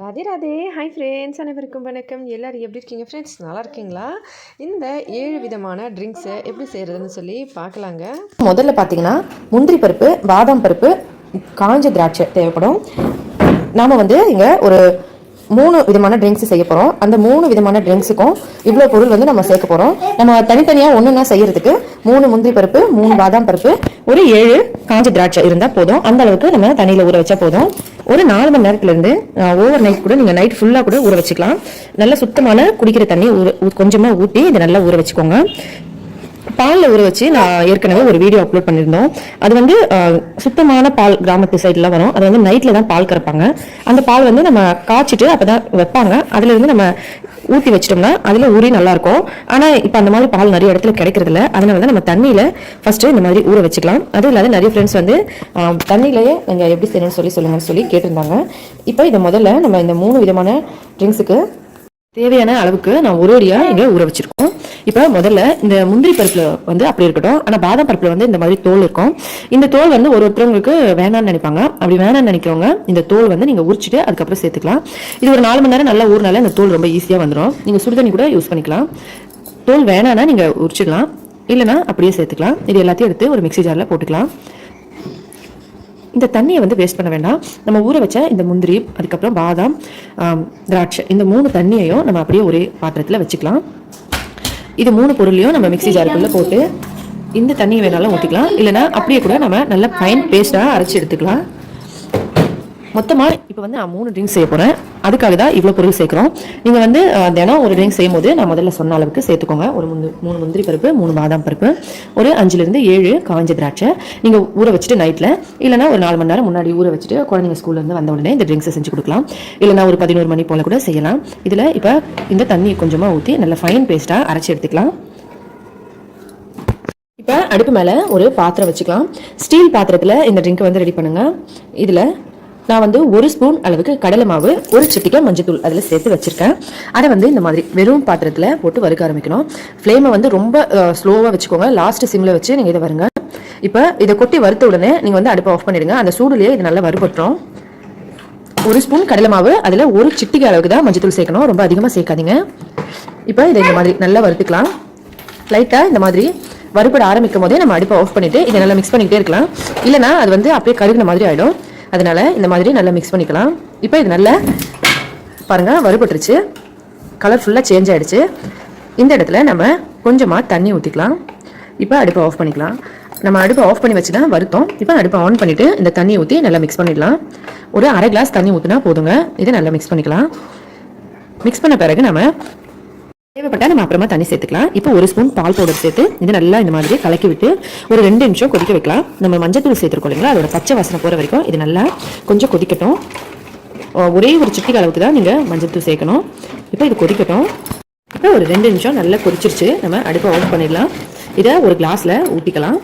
Radhe Radhe. Hi friends அனைவருக்கும் வணக்கம். எல்லோரும் எப்படி இருக்கீங்க? ஃப்ரெண்ட்ஸ் நல்லா இருக்கீங்களா? இந்த ஏழு விதமான ட்ரிங்க்ஸை எப்படி செய்கிறதுன்னு சொல்லி பார்க்கலாங்க. முதல்ல பார்த்தீங்கன்னா முந்திரி பருப்பு பாதாம் பருப்பு காஞ்ச திராட்சை தேவைப்படும். நாம் வந்து இங்கே ஒரு மூணு விதமான ட்ரிங்க்ஸ் செய்ய போகிறோம் அந்த மூணு விதமான ட்ரிங்க்ஸுக்கும் இவ்வளோ பொருள் வந்து நம்ம சேர்க்க போகிறோம் நம்ம தனித்தனியாக ஒன்றுனா செய்யறதுக்கு மூணு முந்திரி பருப்பு மூணு பாதாம் பருப்பு ஒரு ஏழு காஞ்ச திராட்சை இருந்தால் போதும். அந்த அளவுக்கு நம்ம தண்ணியில் ஊற வச்சா போதும். ஒரு நாலு மணி நேரத்துலேருந்து ஓவர் நைட் கூட நீங்கள் நைட் ஃபுல்லாக கூட ஊற வச்சுக்கலாம். நல்லா சுத்தமான குடிக்கிற தண்ணி ஊற கொஞ்சமாக ஊற்றி இதை நல்லா ஊற வச்சுக்கோங்க. பாலில் ஊற வச்சு நான் ஏற்கனவே ஒரு வீடியோ அப்லோட் பண்ணியிருந்தோம். அது வந்து சுத்தமான பால் கிராமத்து சைட்லாம் வரும். அது வந்து நைட்டில் தான் பால் கறப்பாங்க. அந்த பால் வந்து நம்ம காய்ச்சிட்டு அப்போ தான் வைப்பாங்க அதுலேருந்து நம்ம ஊற்றி வச்சிட்டோம்னா அதில் ஊறி நல்லாயிருக்கும் ஆனால் இப்போ அந்த மாதிரி பால் நிறைய இடத்துல கிடைக்கிறது இல்ல அதனால தான் நம்ம தண்ணியில் ஃபஸ்ட்டு இந்த மாதிரி ஊற வச்சுக்கலாம். அதுவும் இல்லாத நிறைய ஃப்ரெண்ட்ஸ் வந்து தண்ணியிலேயே நீங்கள் எப்படி செய்யணும்னு சொல்லி சொல்லுங்கன்னு சொல்லி கேட்டிருந்தாங்க. இப்போ இதை முதல்ல நம்ம இந்த மூணு விதமான ட்ரிங்க்ஸுக்கு தேவையான அளவுக்கு நான் ஒரு அடியாக இங்கே ஊற வச்சிருக்கோம். இப்போ முதல்ல இந்த முந்திரி பருப்புல வந்து அப்படி இருக்கட்டும். ஆனால் பாதாம் பருப்புல வந்து இந்த மாதிரி தோல் இருக்கும். இந்த தோல் வந்து ஒரு ஒருத்தவங்களுக்கு வேணாம்னு நினைப்பாங்க. அப்படி வேணாம்னு நினைக்கிறவங்க இந்த தோல் வந்து நீங்கள் உரிச்சிட்டு அதுக்கப்புறம் சேர்த்துக்கலாம். இது ஒரு நாலு மணி நேரம் நல்லா ஊறினால இந்த தோல் ரொம்ப ஈஸியாக வந்துடும் நீங்கள் சுடுதண்ணி கூட யூஸ் பண்ணிக்கலாம். தோல் வேணான்னா நீங்கள் உரிச்சிடலாம். இல்லைன்னா அப்படியே சேர்த்துக்கலாம். இது எல்லாத்தையும் எடுத்து ஒரு மிக்ஸி ஜாரில் போட்டுக்கலாம். இந்த தண்ணியை வந்து வேஸ்ட் பண்ண வேண்டாம். நம்ம ஊற வச்ச இந்த முந்திரி அதுக்கப்புறம் பாதாம் திராட்சை இந்த மூணு தண்ணியையும் நம்ம அப்படியே ஒரே பாத்திரத்தில் வச்சுக்கலாம். இது மூணு பொருளையும் நம்ம மிக்சி ஜாருக்குள்ளே போட்டு இந்த தண்ணியை வேணாலும் ஊற்றிக்கலாம் இல்லைன்னா அப்படியே கூட நம்ம நல்ல ஃபைன் பேஸ்ட்டாக அரைச்சி எடுத்துக்கலாம். மொத்தமாக இப்போ வந்து நான் மூணு ட்ரிங்க்ஸ் செய்ய போகிறேன் அதுக்காக தான் இவ்வளோ பொருள் சேர்க்குறோம். நீங்கள் வந்து தினம் ஒரு ட்ரிங்க் செய்யும் போது நான் முதல்ல சொன்ன அளவுக்கு சேர்த்துக்கோங்க. ஒரு முந்து மூணு முந்திரி பருப்பு மூணு பாதாம் பருப்பு ஒரு அஞ்சுலேருந்து ஏழு காஞ்ச திராட்சை. நீங்கள் ஊற வச்சுட்டு நைட்டில் இல்லைனா ஒரு நாலு மணி நேரம் முன்னாடி ஊற வச்சுட்டு குழந்தைங்க ஸ்கூல்லேருந்து வந்த உடனே இந்த ட்ரிங்க்ஸை செஞ்சு கொடுக்கலாம். இல்லைனா ஒரு பதினோரு மணி போல் கூட செய்யலாம். இதில் இப்போ இந்த தண்ணியை கொஞ்சமாக ஊற்றி நல்லா ஃபைன் பேஸ்ட்டாக அரைச்சி எடுத்துக்கலாம். இப்போ அடுப்பு மேலே ஒரு பாத்திரம் வச்சுக்கலாம். ஸ்டீல் பாத்திரத்தில் இந்த ட்ரிங்க்கை வந்து ரெடி பண்ணுங்கள் இதில் நான் வந்து ஒரு ஸ்பூன் அளவுக்கு கடலை மாவு ஒரு சிட்டிக்கை மஞ்சத்தூள் அதில் சேர்த்து வச்சுருக்கேன். அதை வந்து இந்த மாதிரி வெறும் பாத்திரத்தில் போட்டு வறுக்க ஆரம்பிக்கணும். ஃப்ளேமை வந்து ரொம்ப ஸ்லோவாக வச்சுக்கோங்க. லாஸ்ட் சிம்மில் வச்சு நீங்கள் இதை வருங்க. இப்போ இதை கொட்டி வறுத்த உடனே நீங்கள் வந்து அடுப்பை ஆஃப் பண்ணிடுங்க. அந்த சூடுலேயே இது நல்லா வறுபட்டுரும். ஒரு ஸ்பூன் கடலை மாவு அதில் ஒரு சிட்டிகை அளவுக்கு தான் மஞ்சத்தூள் சேர்க்கணும். ரொம்ப அதிகமாக சேர்க்காதீங்க. இப்போ இதை இந்த மாதிரி நல்லா வறுத்துக்கலாம். லைட்டாக இந்த மாதிரி வறுபட ஆரம்பிக்கும் போதே நம்ம அடுப்பை ஆஃப் பண்ணிவிட்டு இதை நல்லா மிக்ஸ் பண்ணிக்கிட்டே இருக்கலாம். இல்லைனா அது வந்து அப்படியே கருகின மாதிரி ஆகிடும் அதனால் இந்த மாதிரி நல்லா மிக்ஸ் பண்ணிக்கலாம். இப்போ இது நல்லா பாருங்க வறுபட்டுருச்சு. கலர் ஃபுல்லாக சேஞ்ச் ஆகிடுச்சு இந்த இடத்துல நம்ம கொஞ்சமாக தண்ணி ஊற்றிக்கலாம் இப்போ அடுப்பை ஆஃப் பண்ணிக்கலாம். நம்ம அடுப்பை ஆஃப் பண்ணி வச்சு தான் வருத்தோம் இப்போ அடுப்பை ஆன் பண்ணிவிட்டு இந்த தண்ணியை ஊற்றி நல்லா மிக்ஸ் பண்ணிடலாம். ஒரு அரை கிளாஸ் தண்ணி ஊற்றினா போதுங்க. இதை நல்லா மிக்ஸ் பண்ணிக்கலாம். மிக்ஸ் பண்ண பிறகு நம்ம தேவைப்பட்டா நம்ம அப்புறமா தண்ணி சேர்த்துக்கலாம். இப்போ ஒரு ஸ்பூன் பால் பவுடர் சேர்த்து இது நல்லா இந்த மாதிரி கலக்கி விட்டு ஒரு ரெண்டு நிமிஷம் கொதிக்க வைக்கலாம். நம்ம மஞ்சத்தூள் சேர்த்துருக்கோம் இல்லைங்களா? அதோட பச்சை வாசனை போகிற வரைக்கும் இது நல்லா கொஞ்சம் கொதிக்கட்டும். ஒரே ஒரு சிட்டிக்கு அளவுக்கு தான் நீங்கள் மஞ்சத்தூள் சேர்க்கணும். இப்போ இது கொதிக்கட்டும். இப்போ ஒரு ரெண்டு நிமிஷம் நல்லா கொதிச்சிருச்சு. நம்ம அடுப்பை ஆஃப் பண்ணிடலாம். இதை ஒரு கிளாஸில் ஊற்றிக்கலாம்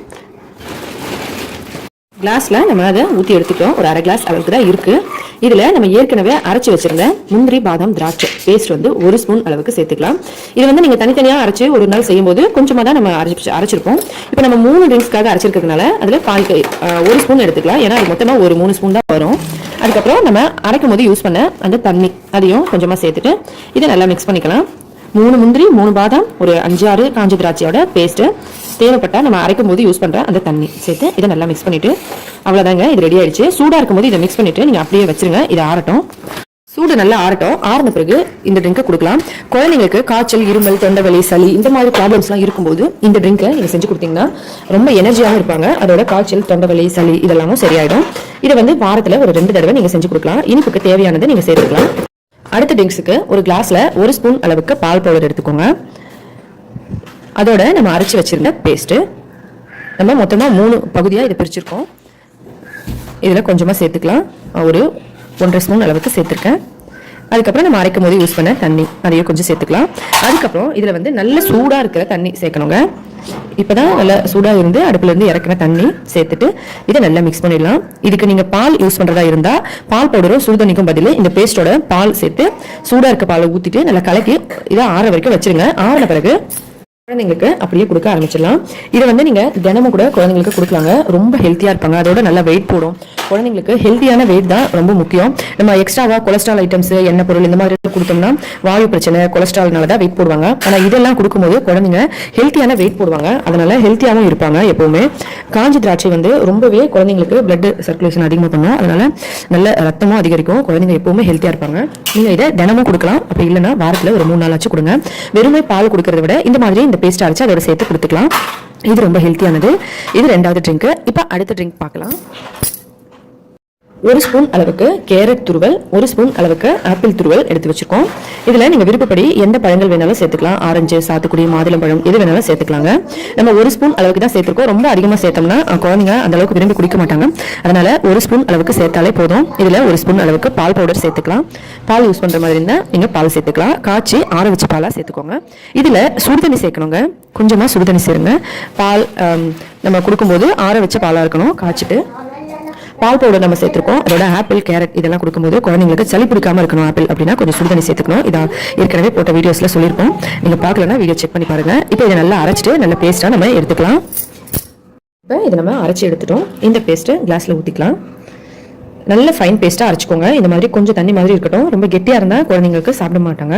கிளாஸில் நம்ம அதை ஊற்றி எடுத்துட்டோம். ஒரு அரை கிளாஸ் அளவுக்கு தான் இருக்குது இதில் நம்ம ஏற்கனவே அரைச்சி வச்சிருந்த முந்திரி பாதாம் திராட்சை பேஸ்ட் வந்து ஒரு ஸ்பூன் அளவுக்கு சேர்த்துக்கலாம். இது வந்து நீங்கள் தனித்தனியாக அரைச்சி ஒரு நாள் செய்யும்போது கொஞ்சமாக தான் நம்ம அரைச்சி அரைச்சிருப்போம். இப்போ நம்ம மூணு ட்ரிங்க்ஸ்க்காக அரைச்சிருக்கிறதுனால அதில் பால் கை ஒரு ஸ்பூன் எடுத்துக்கலாம். ஏன்னா அது மொத்தமாக ஒரு மூணு ஸ்பூன் தான் வரும். அதுக்கப்புறம் நம்ம அரைக்கும் போது யூஸ் பண்ண அந்த தண்ணி அதையும் கொஞ்சமாக சேர்த்துட்டு இதை நல்லா மிக்ஸ் பண்ணிக்கலாம். மூணு முந்திரி மூணு பாதாம் ஒரு அஞ்சு ஆறு காஞ்ச திராட்சையோட பேஸ்ட்டு தேவைப்பட்டா நம்ம அரைக்கும் போது யூஸ் பண்ணுற அந்த தண்ணி சேர்த்து இதை நல்லா மிக்ஸ் பண்ணிவிட்டு அவ்வளோதாங்க இது ரெடி ஆயிடுச்சு. சூடாக இருக்கும்போது இதை மிக்ஸ் பண்ணிவிட்டு நீங்கள் அப்படியே வச்சுருங்க இது ஆறட்டும். சூடு நல்லா ஆறட்டும். ஆறின பிறகு இந்த ட்ரிங்கை கொடுக்கலாம். குழந்தைங்களுக்கு காய்ச்சல் இருமல் தொண்டைவலி சளி இந்த மாதிரி ப்ராப்ளம்ஸ்லாம் இருக்கும்போது இந்த ட்ரிங்கை நீங்கள் செஞ்சு கொடுத்தீங்கன்னா ரொம்ப எனர்ஜியாகவும் இருப்பாங்க. அதோட காய்ச்சல் தொண்டவலி சளி இதெல்லாமும் சரியாயிடும். இதை வந்து வாரத்தில் ஒரு ரெண்டு தடவை நீங்கள் செஞ்சு கொடுக்கலாம். இனிப்புக்கு தேவையானதை நீங்கள் சேர்த்துக்கலாம். அடுத்த ட்ரிங்க்ஸுக்கு ஒரு கிளாஸில் ஒரு ஸ்பூன் அளவுக்கு பால் பவுடர் எடுத்துக்கோங்க. அதோட நம்ம அரைச்சி வச்சிருந்த பேஸ்ட்டு நம்ம மொத்தமாக மூணு பகுதியாக இதை பிரிச்சிருக்கோம். இதில் கொஞ்சமாக சேர்த்துக்கலாம். ஒரு ஒன்றரை ஸ்பூன் அளவுக்கு சேர்த்துருக்கேன். அதுக்கப்புறம் நம்ம அரைக்கும் போது யூஸ் பண்ண தண்ணி. அதையும் கொஞ்சம் சேர்த்துக்கலாம். அதுக்கப்புறம் இதில் வந்து நல்ல சூடாக இருக்கிற தண்ணி சேர்க்கணுங்க. இப்போ தான் நல்லா சூடாக இருந்து அடுப்புலேருந்து இறக்கிற தண்ணி சேர்த்துட்டு இதை நல்லா மிக்ஸ் பண்ணிடலாம். இதுக்கு நீங்கள் பால் யூஸ் பண்ணுறதா இருந்தால் பால் பவுடரும் சுடுதண்ணிக்கும் பதில் இந்த பேஸ்ட்டோட பால் சேர்த்து சூடாக இருக்க பாலை ஊற்றிட்டு நல்லா கலக்கி இதை ஆற வரைக்கும் வச்சிருங்க. ஆறின பிறகு குழந்தைங்களுக்கு அப்படியே கொடுக்க ஆரம்பிச்சிடலாம். இதை வந்து நீங்கள் தினமும் கூட குழந்தைங்களுக்கு கொடுக்கலாங்க. ரொம்ப ஹெல்த்தியாக இருப்பாங்க. அதோட நல்லா வெயிட் போடும். குழந்தைங்களுக்கு ஹெல்த்தியான வெயிட் தான் ரொம்ப முக்கியம். நம்ம எக்ஸ்ட்ராவாக கொலஸ்ட்ரால் ஐட்டம்ஸ் எண்ணெய் பொருள் இந்த மாதிரி கொடுத்தோம்னா வாயு பிரச்சனை கொலஸ்ட்ரால்னால தான் வெயிட் போடுவாங்க. ஆனால் இதெல்லாம் கொடுக்கும்போது குழந்தைங்க ஹெல்த்தியான வெயிட் போடுவாங்க. அதனால ஹெல்த்தியாகவும் இருப்பாங்க எப்பவுமே. காஞ்சி திராட்சை வந்து ரொம்பவே குழந்தைங்களுக்கு பிளட் சர்க்குலேஷன் அதிகமாக பண்ணும். அதனால நல்ல ரத்தமும் அதிகரிக்கும். குழந்தைங்க எப்பவுமே ஹெல்த்தியாக இருப்பாங்க. நீங்கள் இதை தினமும் கொடுக்கலாம். அப்படி இல்லைன்னா வாரத்தில் ஒரு மூணு நாள் ஆச்சு கொடுங்க. வெறுமை பால் கொடுக்கறத விட இந்த மாதிரி இந்த பேஸ்ட் அரைச்சு அதோட சேர்த்து கொடுத்துக்கலாம். இது ரொம்ப ஹெல்த்தியானது இது ரெண்டாவது ட்ரிங்க் இப்போ அடுத்த ட்ரிங்க் பார்க்கலாம். ஒரு ஸ்பூன் அளவுக்கு கேரட் துருவல் ஒரு ஸ்பூன் அளவுக்கு ஆப்பிள் துருவல் எடுத்து வச்சிருக்கோம். இதில் நீங்கள் விருப்பப்படி எந்த பழங்கள் வேணாலும் சேர்த்துக்கலாம். ஆரஞ்சு சாத்துக்குடி மாதுளம்பழம் எது வேணாலும் சேர்த்துக்கலாங்க. நம்ம ஒரு ஸ்பூன் அளவுக்கு தான் சேர்த்துருக்கோம். ரொம்ப அதிகமாக சேர்த்தோம்னா குழந்தைங்க அந்த அளவுக்கு விரும்பி குடிக்க மாட்டாங்க. அதனால ஒரு ஸ்பூன் அளவுக்கு சேர்த்தாலே போதும். இதில் ஒரு ஸ்பூன் அளவுக்கு பால் பவுடர் சேர்த்துக்கலாம். பால் யூஸ் பண்ணுற மாதிரி இருந்தால் நீங்கள் பால் சேர்த்துக்கலாம். காய்ச்சி ஆற வச்சு பாலாக சேர்த்துக்கோங்க. இதில் சுடுதண்ணி சேர்க்கணுங்க. கொஞ்சமாக சுடுதண்ணி சேருங்க. பால் நம்ம கொடுக்கும்போது ஆற வச்ச பாலாக இருக்கணும். காய்ச்சிட்டு. பால் பவுடர் நம்ம சேர்த்துருக்கோம். அதோட ஆப்பிள் கேரட் இதெல்லாம் கொடுக்கும்போது குழந்தைங்களுக்கு சளி பிடிக்காம இருக்கணும் ஆப்பிள் அப்படின்னா கொஞ்சம் சுடுதண்ணி சேர்த்துக்கணும். இதான் ஏற்கனவே போட்ட வீடியோஸ்ல சொல்லியிருப்போம். நீங்க பார்க்கலன்னா வீடியோ செக் பண்ணி பாருங்க. இப்போ இதை நல்லா அரைச்சிட்டு நல்ல பேஸ்டா நம்ம எடுத்துக்கலாம். இப்போ இதை நம்ம அரைச்சி எடுத்துட்டோம். இந்த பேஸ்ட்டை கிளாஸ்ல ஊற்றிக்கலாம் நல்ல ஃபைன் பேஸ்ட்டாக அரைச்சிக்கோங்க. இந்த மாதிரி கொஞ்சம் தண்ணி மாதிரி இருக்கட்டும். ரொம்ப கெட்டியாக இருந்தால் குழந்தைங்களுக்கு சாப்பிட மாட்டாங்க.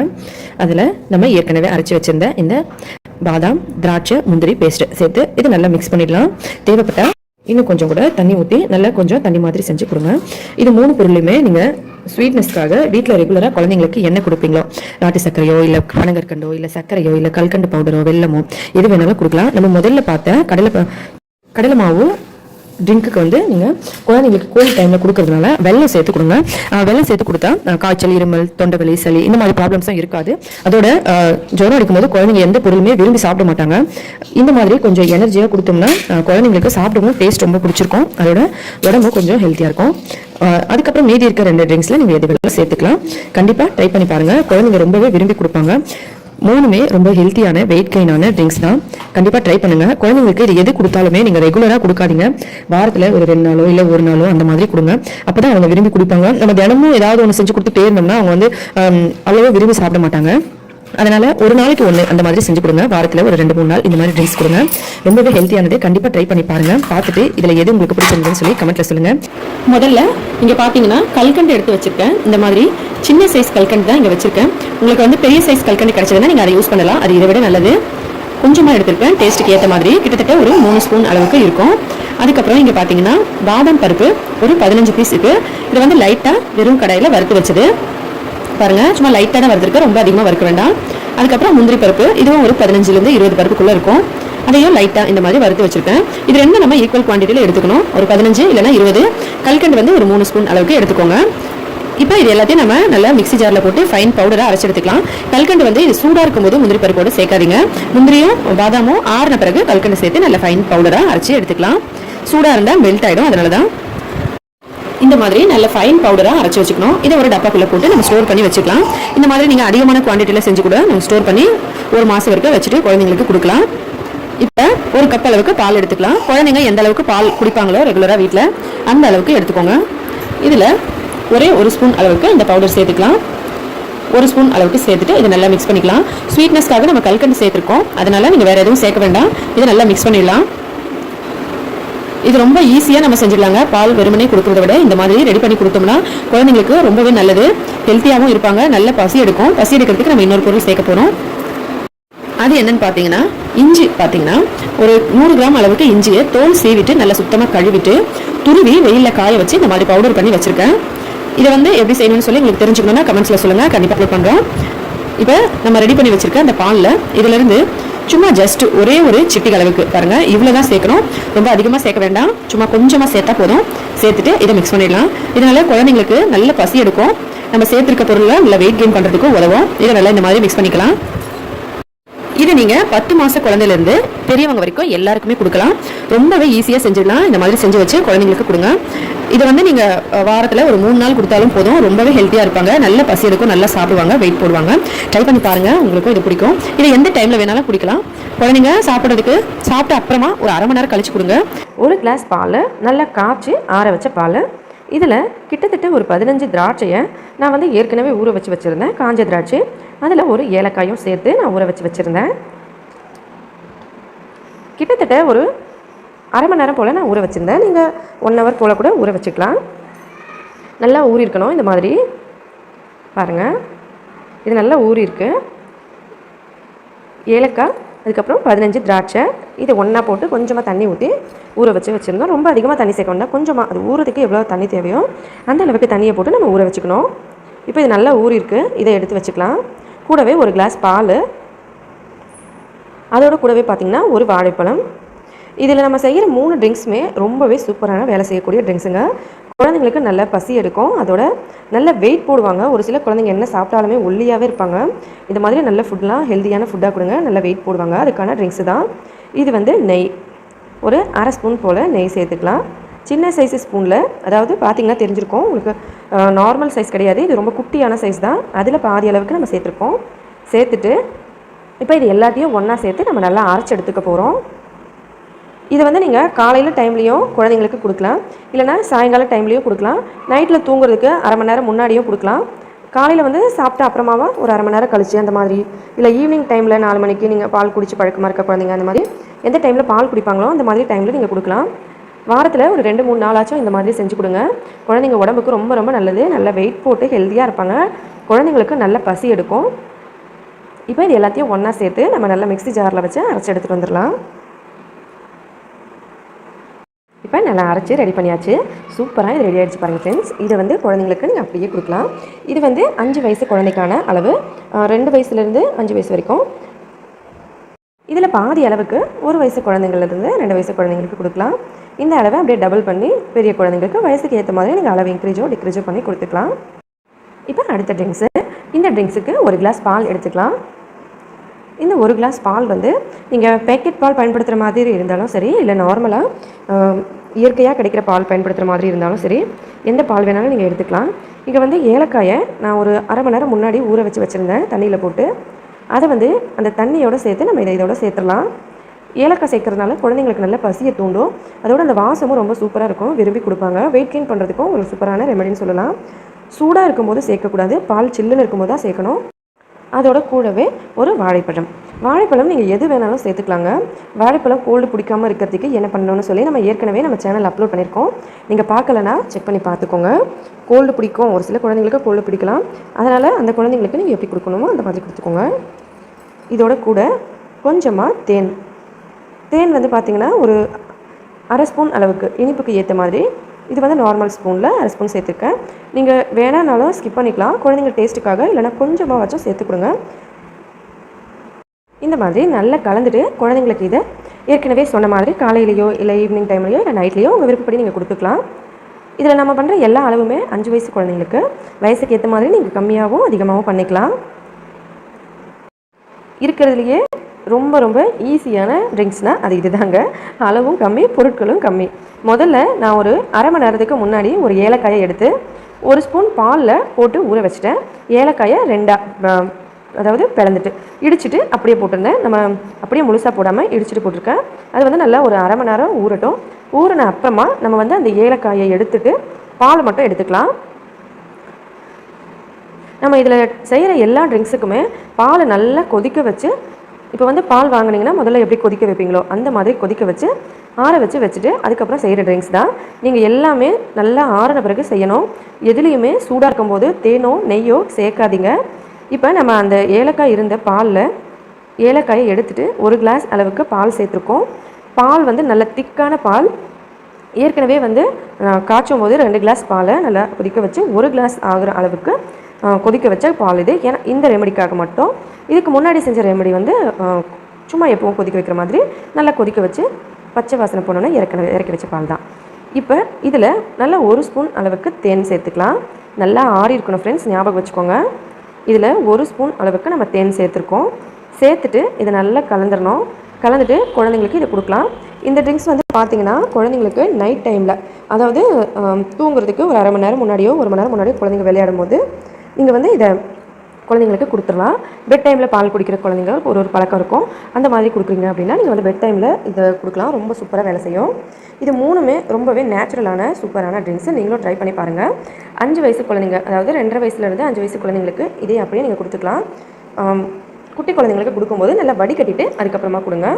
அதில் நம்ம ஏற்கனவே அரைச்சி வச்சிருந்த இந்த பாதாம் திராட்சை முந்திரி பேஸ்ட்டு சேர்த்து இது நல்லா மிக்ஸ் பண்ணிடலாம். தேவைப்பட்டால் இன்னும் கொஞ்சம் கூட தண்ணி ஊற்றி நல்லா கொஞ்சம் தண்ணி மாதிரி செஞ்சு கொடுங்க. இது மூணு பொருளையுமே நீங்கள் ஸ்வீட்னஸ்க்காக வீட்டில் ரெகுலராக குழந்தைங்களுக்கு என்ன கொடுப்பீங்களோ? நாட்டு சர்க்கரையோ இல்லை பனங்கற்கண்டோ இல்லை சர்க்கரையோ இல்லை கல்கண்டு பவுடரோ வெல்லமோ எது வேணாலும் கொடுக்கலாம். நம்ம முதல்ல பார்த்த கடலை கடலை மாவு ட்ரிங்க்குக்கு வந்து நீங்கள் குழந்தைங்களுக்கு கோவிட் டைமில் கொடுக்கறதுனால வெள்ளம் சேர்த்து கொடுங்க. வெள்ளம் சேர்த்து கொடுத்தா காய்ச்சல் இருமல் தொண்டைவலி சளி இந்த மாதிரி ப்ராப்ளம்ஸும் இருக்காது. அதோட ஜோரம் ஜுரம் அடிக்கும்போது குழந்தைங்க எந்த பொருளுமே விரும்பி சாப்பிட மாட்டாங்க. இந்த மாதிரி கொஞ்சம் எனர்ஜியாக கொடுத்தோம்னா குழந்தைங்களுக்கு சாப்பிடவும் டேஸ்ட் ரொம்ப பிடிச்சிருக்கும். அதோட உடம்பு கொஞ்சம் ஹெல்த்தியாக இருக்கும். அதுக்கப்புறம் மீதி இருக்க ரெண்டு ட்ரிங்க்ஸில் நீங்கள் எது வேணாலும் சேர்த்துக்கலாம். கண்டிப்பாக ட்ரை பண்ணி பாருங்கள் குழந்தைங்க ரொம்பவே விரும்பி கொடுப்பாங்க. மூணுமே ரொம்ப ஹெல்த்தியான வெயிட் கெயினான ட்ரிங்க்ஸ் தான். கண்டிப்பாக ட்ரை பண்ணுங்கள் குழந்தைங்களுக்கு இது எது கொடுத்தாலுமே நீங்கள் ரெகுலராக கொடுக்காதீங்க. வாரத்தில் ஒரு ரெண்டு நாளோ இல்லை ஒரு நாளோ அந்த மாதிரி கொடுங்க. அப்போ தான் அவங்க விரும்பி குடிப்பாங்க. நம்ம தினமும் ஏதாவது ஒன்று செஞ்சு கொடுத்துட்டே இருந்தோம்னா அவங்க வந்து ஹம், விரும்பி சாப்பிட மாட்டாங்க. அதனால ஒரு நாளைக்கு ஒன்று அந்த மாதிரி செஞ்சு கொடுங்க. வாரத்தில் ஒரு ரெண்டு மூணு நாள் இந்த மாதிரி ட்ரிங்க்ஸ் கொடுங்க. ரொம்பவே ஹெல்த்தியானது கண்டிப்பாக ட்ரை பண்ணி பாருங்க. பார்த்துட்டு இதில் எது உங்களுக்கு பிடிச்சிருந்ததுன்னு சொல்லி கமெண்ட்ல சொல்லுங்க. முதல்ல இங்கே பார்த்தீங்கன்னா கல்கண்டு எடுத்து வச்சிருக்கேன். இந்த மாதிரி சின்ன சைஸ் கல்கண்டு தான் இங்கே வச்சிருக்கேன். உங்களுக்கு வந்து பெரிய சைஸ் கல்கண்டு கிடைச்சதுன்னா நீங்கள் அதை யூஸ் பண்ணலாம். அது இதை விட நல்லது. கொஞ்சமாக எடுத்திருக்கேன் டேஸ்ட்டுக்கு ஏற்ற மாதிரி. கிட்டத்தட்ட ஒரு மூணு ஸ்பூன் அளவுக்கு இருக்கும். அதுக்கப்புறம் இங்கே பார்த்தீங்கன்னா பாதாம் பருப்பு ஒரு பதினஞ்சு பீஸ் இருக்குது இது வந்து லைட்டாக வெறும் கடையில் வறுத்து வச்சது. பாருங்க சும்மா லைட்டாக தான் வறுத்துருக்கு ரொம்ப அதிகமாக வறுக்க வேண்டாம். அதுக்கப்புறம் முந்திரி பருப்பு இதுவும் ஒரு பதினஞ்சுலேருந்து இருபது பருப்புக்குள்ளே இருக்கும். அதையும் லைட்டாக இந்த மாதிரி வறுத்து வச்சிருக்கேன். இது ரெண்டும் நம்ம ஈக்குவல் குவான்டிட்டியில் எடுத்துக்கணும். ஒரு பதினஞ்சு இல்லைன்னா இருபது. கல்கண்டு வந்து ஒரு மூணு ஸ்பூன் அளவுக்கு எடுத்துக்கோங்க. இப்போ இது எல்லாத்தையும் நம்ம நல்லா மிக்ஸி ஜாரில் போட்டு ஃபைன் பவுடராக அரைச்சி எடுத்துக்கலாம். கல்கண்டு வந்து இது சூடாக இருக்கும்போது முந்திரி பருப்போடு சேர்க்காதீங்க. முந்திரியும் பாதாமும் ஆறின பிறகு கல்கண்டு சேர்த்து நல்லா ஃபைன் பவுடராக அரைச்சி எடுத்துக்கலாம். சூடாக இருந்தால் மெல்ட் ஆகிடும் அதனால தான் இந்த மாதிரி நல்ல ஃபைன் பவுடராக அரைச்சி வச்சுக்கணும். இதை ஒரு டப்பாக்குள்ளே போட்டு நம்ம ஸ்டோர் பண்ணி வச்சுக்கலாம். இந்த மாதிரி நீங்கள் அதிகமான குவான்டிட்டியில் செஞ்சு கூட நம்ம ஸ்டோர் பண்ணி ஒரு மாதம் வரைக்கும் வச்சுட்டு குழந்தைங்களுக்கு கொடுக்கலாம். இப்போ ஒரு கப் அளவுக்கு பால் எடுத்துக்கலாம். குழந்தைங்க எந்த அளவுக்கு பால் குடிப்பாங்களோ ரெகுலராக வீட்டில் அந்த அளவுக்கு எடுத்துக்கோங்க. இதில் ஒரே ஒரு ஸ்பூன் அளவுக்கு இந்த பவுடர் சேர்த்துக்கலாம். ஒரு ஸ்பூன் அளவுக்கு சேர்த்துட்டு இதை நல்லா மிக்ஸ் பண்ணிக்கலாம். ஸ்வீட்னஸ்க்காக நம்ம கல்கண்டு சேர்த்துருக்கோம். அதனால நீங்கள் வேறு எதுவும் சேர்க்க வேண்டாம். இதை நல்லா மிக்ஸ் பண்ணிடலாம். இது ரொம்ப ஈஸியாக நம்ம செஞ்சிடலாங்க. பால் வெறுமனே கொடுக்குறத விட இந்த மாதிரி ரெடி பண்ணி கொடுத்தோம்னா குழந்தைங்களுக்கு ரொம்பவே நல்லது. ஹெல்த்தியாகவும் இருப்பாங்க. நல்ல பசி எடுக்கும். பசி எடுக்கிறதுக்கு நம்ம இன்னொரு பொருள் சேர்க்க போகிறோம் அது என்னன்னு பார்த்தீங்கன்னா இஞ்சி பார்த்தீங்கன்னா ஒரு நூறு கிராம் அளவுக்கு இஞ்சியை தோல் சீவிட்டு நல்லா சுத்தமாக கழுவிட்டு துருவி வெயிலில் காய வச்சு இந்த மாதிரி பவுடர் பண்ணி வச்சுருக்கேன். இதை வந்து எப்படி செய்யணும்னு சொல்லி உங்களுக்கு தெரிஞ்சுக்கணும்னா கமெண்ட்ஸில் சொல்லுங்கள் கண்டிப்பாக அப்ளை பண்ணுறோம் இப்போ நம்ம ரெடி பண்ணி வச்சுருக்கேன் அந்த பாலில் இதிலிருந்து சும்மா ஜஸ்ட் ஒரே ஒரு சிட்டிக்கு அளவுக்கு பாருங்க. இவ்வளோ தான் சேர்க்கணும். ரொம்ப அதிகமாக சேர்க்க வேண்டாம். சும்மா கொஞ்சமாக சேர்த்தா போதும். சேர்த்துட்டு இதை மிக்ஸ் பண்ணிடலாம். இதனால குழந்தைங்களுக்கு நல்ல பசி எடுக்கும். நம்ம சேர்த்துருக்க பொருளில் நல்ல வெயிட் கெயின் பண்ணுறதுக்கும் உதவும். இதை நல்லா இந்த மாதிரி மிக்ஸ் பண்ணிக்கலாம். இது நீங்கள் பத்து மாத குழந்தையிலேருந்து பெரியவங்க வரைக்கும் எல்லாருக்குமே கொடுக்கலாம். ரொம்பவே ஈஸியாக செஞ்சிடலாம். இந்த மாதிரி செஞ்சு வச்சு குழந்தைங்களுக்கு கொடுங்க. இதை வந்து நீங்கள் வாரத்தில் ஒரு மூணு நாள் கொடுத்தாலும் போதும். ரொம்பவே ஹெல்த்தியாக இருப்பாங்க. நல்ல பசி இருக்கும் நல்லா சாப்பிடுவாங்க. வெயிட் போடுவாங்க. ட்ரை பண்ணி பாருங்கள் உங்களுக்கும் இது பிடிக்கும். இதை எந்த டைமில் வேணாலும் குடிக்கலாம். குழந்தைங்க சாப்பிட்றதுக்கு சாப்பிட்ட அப்புறமா ஒரு அரை மணி நேரம் கழிச்சு கொடுங்க. ஒரு கிளாஸ் பால் நல்லா காய்ச்சி ஆற வச்ச பால் இதில் கிட்டத்தட்ட ஒரு பதினஞ்சு திராட்சையை நான் வந்து ஏற்கனவே ஊற வச்சு வச்சுருந்தேன். காஞ்ச திராட்சை. அதில் ஒரு ஏலக்காயும் சேர்த்து நான் ஊற வச்சு வச்சுருந்தேன். கிட்டத்தட்ட ஒரு அரை மணி நேரம் போல் நான் ஊற வச்சுருந்தேன். நீங்கள் ஒன் ஹவர் போல் கூட ஊற வச்சுக்கலாம். நல்லா ஊறியிருக்கணும் இந்த மாதிரி. பாருங்கள் இது நல்லா ஊறியிருக்கு. ஏலக்காய் அதுக்கப்புறம் பதினஞ்சு திராட்சை. இதை ஒன்றா போட்டு கொஞ்சமாக தண்ணி ஊற்றி ஊற வச்சு வச்சுருந்தோம். ரொம்ப அதிகமாக தண்ணி சேர்க்க வேண்டாம். கொஞ்சமாக அது ஊறதுக்கு எவ்வளோ தண்ணி தேவையோ அந்த அளவுக்கு தண்ணியை போட்டு நம்ம ஊற வச்சுக்கணும். இப்போ இது நல்லா ஊறிருக்கு இதை எடுத்து வச்சுக்கலாம். கூடவே ஒரு கிளாஸ் பால். அதோட கூடவே பார்த்திங்கன்னா ஒரு வாழைப்பழம். இதில் நம்ம செய்கிற மூணு ட்ரிங்க்ஸுமே ரொம்பவே சூப்பரான வேலை செய்யக்கூடிய ட்ரிங்க்ஸுங்க குழந்தைங்களுக்கு நல்ல பசி எடுக்கும். அதோட நல்ல வெயிட் போடுவாங்க. ஒரு சில குழந்தைங்க என்ன சாப்பிட்டாலுமே ஒல்லியாகவே இருப்பாங்க. இந்த மாதிரி நல்ல ஃபுட்லாம் ஹெல்த்தியான ஃபுட்டாக கொடுங்க. நல்ல வெயிட் போடுவாங்க. அதுக்கான ட்ரிங்க்ஸு தான். இது வந்து நெய். ஒரு அரை ஸ்பூன் போல் நெய் சேர்த்துக்கலாம். சின்ன சைஸ் ஸ்பூனில் அதாவது பார்த்தீங்கன்னா தெரிஞ்சிருக்கோம். உங்களுக்கு நார்மல் சைஸ் கிடையாது. இது ரொம்ப குட்டியான சைஸ் தான். அதில் பாதி அளவுக்கு நம்ம சேர்த்துருக்கோம். சேர்த்துட்டு இப்போ இது எல்லாத்தையும் ஒன்றா சேர்த்து நம்ம நல்லா அரைச்சி எடுத்துக்க போகிறோம் இதை வந்து நீங்கள் காலையில் டைம்லேயும் குழந்தைங்களுக்கு கொடுக்கலாம். இல்லைனா சாயங்காலம் டைம்லேயும் கொடுக்கலாம். நைட்டில் தூங்குறதுக்கு அரை மணி நேரம் முன்னாடியும் கொடுக்கலாம். காலையில் வந்து சாப்பிட்ட அப்புறமாவா ஒரு அரை மணி நேரம் கழிச்சு அந்த மாதிரி. இல்லை ஈவினிங் டைமில் நாலு மணிக்கு நீங்கள் பால் குடிச்சு பழக்கமாக இருக்க குழந்தைங்க அந்த மாதிரி. எந்த டைமில் பால் குடிப்பாங்களோ அந்த மாதிரி டைமில் நீங்கள் கொடுக்கலாம். வாரத்தில் ஒரு ரெண்டு மூணு நாளாச்சும் இந்த மாதிரி செஞ்சு கொடுங்க. குழந்தைங்க உடம்புக்கு ரொம்ப ரொம்ப நல்லது. நல்ல வெயிட் போட்டு ஹெல்த்தியாக இருப்பாங்க. குழந்தைங்களுக்கு நல்ல பசி எடுக்கும். இப்போ இது எல்லாத்தையும் ஒன்றா சேர்த்து நம்ம நல்லா மிக்ஸி ஜாரில் வச்சு அரைச்சி எடுத்துகிட்டு வந்துடலாம். இப்போ நல்லா அரைச்சி ரெடி பண்ணியாச்சு. சூப்பராக இது ரெடி ஆகிடுச்சு பாருங்கள் ஃப்ரெண்ட்ஸ் இதை வந்து குழந்தைங்களுக்கு நீங்கள் அப்படியே கொடுக்கலாம். இது வந்து அஞ்சு வயசு குழந்தைக்கான அளவு. ரெண்டு வயசுலேருந்து அஞ்சு வயசு வரைக்கும். இதில் பாதி அளவுக்கு ஒரு வயசு குழந்தைங்கள்லேருந்து ரெண்டு வயசு குழந்தைங்களுக்கு கொடுக்கலாம். இந்த அளவை அப்படியே டபுள் பண்ணி பெரிய குழந்தைங்களுக்கு வயசுக்கு ஏற்ற மாதிரி நீங்கள் அளவு இன்க்ரீஜோ டிக்ரீஜோ பண்ணி கொடுத்துக்கலாம். இப்போ அடுத்த ட்ரிங்க்ஸு இந்த ட்ரிங்க்ஸுக்கு ஒரு கிளாஸ் பால் எடுத்துக்கலாம். இந்த ஒரு கிளாஸ் பால் வந்து நீங்கள் பேக்கெட் பால் பயன்படுத்துகிற மாதிரி இருந்தாலும் சரி இல்லை நார்மலாக இயற்கையாக கிடைக்கிற பால் பயன்படுத்துகிற மாதிரி இருந்தாலும் சரி எந்த பால் வேணாலும் நீங்கள் எடுத்துக்கலாம். இங்கே வந்து ஏலக்காயை நான் ஒரு அரை மணி நேரம் முன்னாடி ஊற வச்சு வச்சுருந்தேன். தண்ணியில் போட்டு அதை வந்து அந்த தண்ணியோட சேர்த்து நம்ம இதை இதோட சேர்த்துடலாம். ஏலக்காய் சேர்க்கறதுனால குழந்தைங்களுக்கு நல்ல பசியை தூண்டும். அதோட அந்த வாசமும் ரொம்ப சூப்பராக இருக்கும். விரும்பி கொடுப்பாங்க. வெயிட் கெயின் பண்ணுறதுக்கும் ஒரு சூப்பரான ரெமெடின்னு சொல்லலாம். சூடாக இருக்கும்போது சேர்க்கக்கூடாது. பால் சில்லுன்னு இருக்கும்போது தான் சேர்க்கணும். அதோட கூடவே ஒரு வாழைப்பழம். வாழைப்பழம் நீங்கள் எது வேணாலும் சேர்த்துக்கலாங்க. வாழைப்பழம் கோல்டு பிடிக்காமல் இருக்கிறதுக்கு என்ன பண்ணணும்னு சொல்லி நம்ம ஏற்கனவே நம்ம சேனல் அப்லோட் பண்ணியிருக்கோம். நீங்கள் பார்க்கலனா செக் பண்ணி பார்த்துக்கோங்க. கோல்டு பிடிக்கும். ஒரு சில குழந்தைங்களுக்கு கோல்டு பிடிக்கலாம். அதனால் அந்த குழந்தைங்களுக்கு நீங்கள் எப்படி கொடுக்கணுமோ அந்த மாதிரி கொடுத்துக்கோங்க. இதோட கூட கொஞ்சமாக தேன். தேன் வந்து பார்த்திங்கன்னா ஒரு அரை ஸ்பூன் அளவுக்கு இனிப்புக்கு ஏற்ற மாதிரி. இது வந்து நார்மல் ஸ்பூனில் அரை ஸ்பூன் சேர்த்துருக்கேன். நீங்கள் வேணானாலும் ஸ்கிப் பண்ணிக்கலாம். குழந்தைங்க டேஸ்ட்டுக்காக இல்லைனா கொஞ்சமாக வச்சும் சேர்த்து கொடுங்க. இந்த மாதிரி நல்லா கலந்துட்டு குழந்தைங்களுக்கு இதை ஏற்கனவே சொன்ன மாதிரி காலையிலையோ இல்லை ஈவினிங் டைம்லையோ இல்லை நைட்லேயோ உங்கள் விருப்பப்படி நீங்கள் கொடுத்துக்கலாம். இதில் நம்ம பண்ணுற எல்லா அளவுமே அஞ்சு வயசு குழந்தைங்களுக்கு வயசுக்கு ஏற்ற மாதிரி நீங்கள் கம்மியாகவும் அதிகமாகவும் பண்ணிக்கலாம். இருக்கிறதுலையே ரொம்ப ரொம்ப ஈஸியான ட்ரிங்க்ஸ்னால் அது இதுதாங்க. அளவும் கம்மி பொருட்களும் கம்மி. முதல்ல நான் ஒரு அரை மணி நேரத்துக்கு முன்னாடி ஒரு ஏலக்காயை எடுத்து ஒரு ஸ்பூன் பாலில் போட்டு ஊற வச்சுட்டேன். ஏலக்காயை ரெண்டாக அதாவது பிளந்துட்டு இடிச்சிட்டு அப்படியே போட்டிருந்தேன். நம்ம அப்படியே முழுசாக போடாமல் இடிச்சிட்டு போட்டிருக்கேன். அது வந்து நல்லா ஒரு அரை மணி நேரம் ஊறட்டும். ஊறின அப்புறமா நம்ம வந்து அந்த ஏலக்காயை எடுத்துட்டு பால் மட்டும் எடுத்துக்கலாம். நம்ம இதில் செய்கிற எல்லா ட்ரிங்க்ஸுக்குமே பாலை நல்லா கொதிக்க வச்சு இப்போ வந்து பால் வாங்கினீங்கன்னா முதல்ல எப்படி கொதிக்க வைப்பீங்களோ அந்த மாதிரி கொதிக்க வச்சு ஆற வச்சு வச்சுட்டு அதுக்கப்புறம் செய்கிற ட்ரிங்க்ஸ் தான். நீங்கள் எல்லாமே நல்லா ஆறின பிறகு செய்யணும். எதுலேயுமே சூடாக இருக்கும்போது தேனோ நெய்யோ சேர்க்காதீங்க. இப்போ நம்ம அந்த ஏலக்காய் இருந்த பாலில் ஏலக்காயை எடுத்துகிட்டு ஒரு கிளாஸ் அளவுக்கு பால் சேர்த்துருக்கோம். பால் வந்து நல்ல திக்கான பால். ஏற்கனவே வந்து காய்ச்சும் போது ரெண்டு கிளாஸ் பாலை நல்லா கொதிக்க வச்சு ஒரு கிளாஸ் ஆகிற அளவுக்கு கொதிக்க வச்ச பால் இது. ஏன்னா இந்த ரெமெடிக்காக மட்டும். இதுக்கு முன்னாடி செஞ்ச ரெமெடி வந்து சும்மா எப்பவும் கொதிக்க வைக்கிற மாதிரி நல்லா கொதிக்க வச்சு பச்சை வாசனை போனோன்னா இறக்க இறக்கி வச்ச பால் தான். இப்போ இதில் நல்லா ஒரு ஸ்பூன் அளவுக்கு தேன் சேர்த்துக்கலாம். நல்லா ஆறி இருக்கணும் ஃப்ரெண்ட்ஸ் ஞாபகம் வச்சுக்கோங்க. இதில் ஒரு ஸ்பூன் அளவுக்கு நம்ம தேன் சேர்த்துருக்கோம். சேர்த்துட்டு இதை நல்லா கலந்துடணும் கலந்துட்டு குழந்தைங்களுக்கு இதை கொடுக்கலாம். இந்த ட்ரிங்க்ஸ் வந்து பார்த்திங்கன்னா குழந்தைங்களுக்கு நைட் டைமில் அதாவது தூங்குறதுக்கு ஒரு அரை மணி நேரம் முன்னாடியோ ஒரு மணி நேரம் முன்னாடியோ குழந்தைங்க விளையாடும் போது நீங்கள் வந்து இதை குழந்தைங்களுக்கு கொடுத்துடலாம். பெட் டைமில் பால் குடிக்கிற குழந்தைங்களுக்கு ஒரு ஒரு பழக்கம் இருக்கும். அந்த மாதிரி கொடுக்குறீங்க அப்படின்னா நீங்கள் வந்து பெட் டைமில் இதை கொடுக்கலாம். ரொம்ப சூப்பராக வேலை செய்யும். இது மூணுமே ரொம்பவே நேச்சுரலான சூப்பரான ட்ரிங்க்ஸு நீங்களும் ட்ரை பண்ணி பாருங்கள் அஞ்சு வயசு குழந்தைங்க அதாவது ரெண்டரை வயசுலேருந்து அஞ்சு வயசு குழந்தைங்களுக்கு இதே அப்படியே நீங்கள் கொடுத்துக்கலாம். குட்டி குழந்தைங்களுக்கு கொடுக்கும்போது நல்லா வடிகட்டிட்டு அதுக்கப்புறமா கொடுங்க.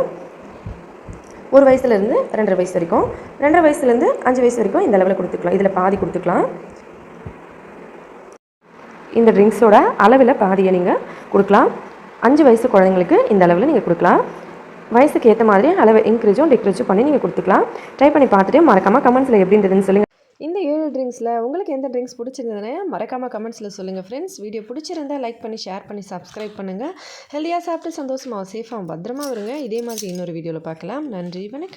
ஒரு வயசுலேருந்து ரெண்டரை வயசு வரைக்கும். ரெண்டரை வயசுலேருந்து அஞ்சு வயசு வரைக்கும் இந்த அளவில் கொடுத்துக்கலாம். இதில் பாதி கொடுத்துக்கலாம். இந்த ட்ரிங்க்ஸோட அளவில் பாதியை நீங்கள் கொடுக்கலாம். அஞ்சு வயசு குழந்தைங்களுக்கு இந்த அளவில் நீங்கள் கொடுக்கலாம். வயசுக்கு ஏற்ற மாதிரி அளவு இன்க்ரீஸும் டிக்ரீஸும் பண்ணி நீங்கள் கொடுத்துக்கலாம். ட்ரை பண்ணி பார்த்துட்டு மறக்காமல் கமெண்ட்ஸில் எப்படி இருந்ததுன்னு சொல்லுங்கள் இந்த ஏழு ட்ரிங்க்ஸில் உங்களுக்கு எந்த ட்ரிங்க்ஸ் பிடிச்சிருந்ததுன்னு மறக்காமல் கமெண்ட்ஸில் சொல்லுங்கள் ஃப்ரெண்ட்ஸ் வீடியோ பிடிச்சிருந்தா லைக் பண்ணி ஷேர் பண்ணி சப்ஸ்கிரைப் பண்ணுங்கள் ஹெல்த்தியாக சாப்பிட்டு சந்தோஷமாக சேஃபாக பத்திரமா வருங்க இதே மாதிரி இன்னொரு வீடியோவில் பார்க்கலாம். நன்றி வணக்கம்.